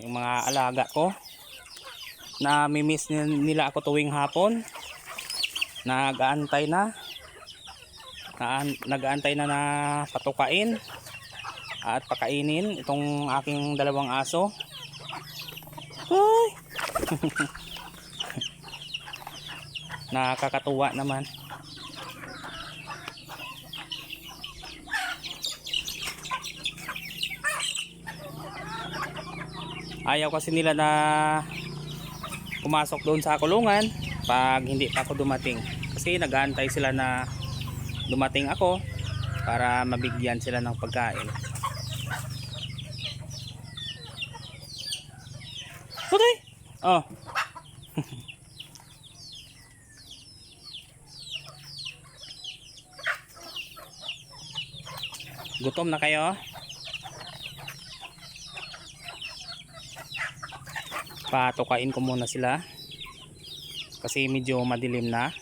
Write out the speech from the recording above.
yung mga alaga ko. Na mimiss nila ako tuwing hapon. Nag-aantay na. Na nag-aantay na na patukain at pakainin itong aking dalawang aso. Nakakatuwa naman ayaw kasi nila na pumasok doon sa kulungan pag hindi pa ako dumating kasi nag-aantay sila na dumating ako para mabigyan sila ng pagkain Tutoy! Oh. Gutom na kayo? Patukain ko muna sila. Kasi medyo madilim na.